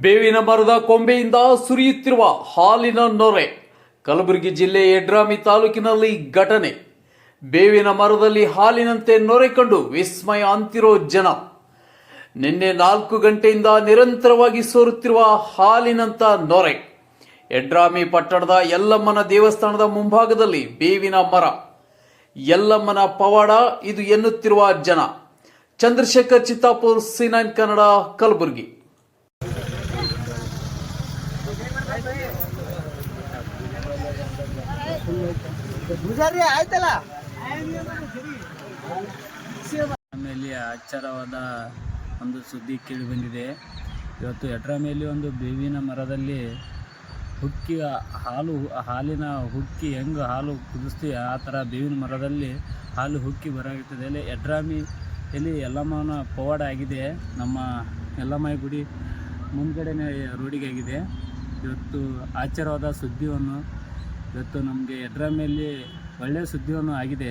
ಬೇವಿನ ಮರದ ಕೊಂಬೆಯಿಂದ ಸುರಿಯುತ್ತಿರುವ ಹಾಲಿನ ನೊರೆ, ಕಲಬುರಗಿ ಜಿಲ್ಲೆ ಯಡ್ರಾಮಿ ತಾಲೂಕಿನಲ್ಲಿ ಘಟನೆ. ಬೇವಿನ ಮರದಲ್ಲಿ ಹಾಲಿನಂತೆ ನೊರೆ ಕಂಡು ವಿಸ್ಮಯ ಅಂತಿರೋ ಜನ. ನಿನ್ನೆ ನಾಲ್ಕು ಗಂಟೆಯಿಂದ ನಿರಂತರವಾಗಿ ಸೋರುತ್ತಿರುವ ಹಾಲಿನಂತ ನೊರೆ. ಯಡ್ರಾಮಿ ಪಟ್ಟಣದ ಯಲ್ಲಮ್ಮನ ದೇವಸ್ಥಾನದ ಮುಂಭಾಗದಲ್ಲಿ ಬೇವಿನ ಮರ. ಯಲ್ಲಮ್ಮನ ಪವಾಡ ಇದು ಎನ್ನುತ್ತಿರುವ ಜನ. ಚಂದ್ರಶೇಖರ್ ಚಿತ್ತಾಪುರ್ ಸೀನಾನ್ ಕನ್ನಡ ಕಲಬುರಗಿ. ಗುಜಾರಿ ಆಯ್ತಲ್ಲ? ಆಮೇಲೆ ಆಚಾರವಾದ ಒಂದು ಸುದ್ದಿ ಕೇಳಿ ಬಂದಿದೆ. ಇವತ್ತು ಎಡ್ರಮೇಲಿ ಒಂದು ಬೇವಿನ ಮರದಲ್ಲಿ ಹುಕ್ಕಿ, ಹಾಲು, ಹಾಲಿನ ಹುಕ್ಕಿ ಹೆಂಗೆ ಹಾಲು ಕುದಿಸ್ತೀವಿ ಆ ಥರ ಬೇವಿನ ಮರದಲ್ಲಿ ಹಾಲು ಹುಕ್ಕಿ ಬರಾಗುತ್ತದೆ ಅಲ್ಲಿ ಎಡ್ರಾಮಿ ಎಲ್ಲಿ ಯಲ್ಲಮ್ಮನ ಪವಾಡ ಆಗಿದೆ. ನಮ್ಮ ಯಲ್ಲಮ್ಮ ಗುಡಿ ಮುಂದ್ಗಡೆನೇ ರೋಡಿಗೆ ಆಗಿದೆ ಇವತ್ತು ಆಚಾರವಾದ ಸುದ್ದಿಯನ್ನು ಇವತ್ತು ನಮಗೆ ಎಡ್ರಾಮಿಯಲ್ಲಿ ಒಳ್ಳೆಯ ಸುದ್ದಿಯನ್ನು ಆಗಿದೆ.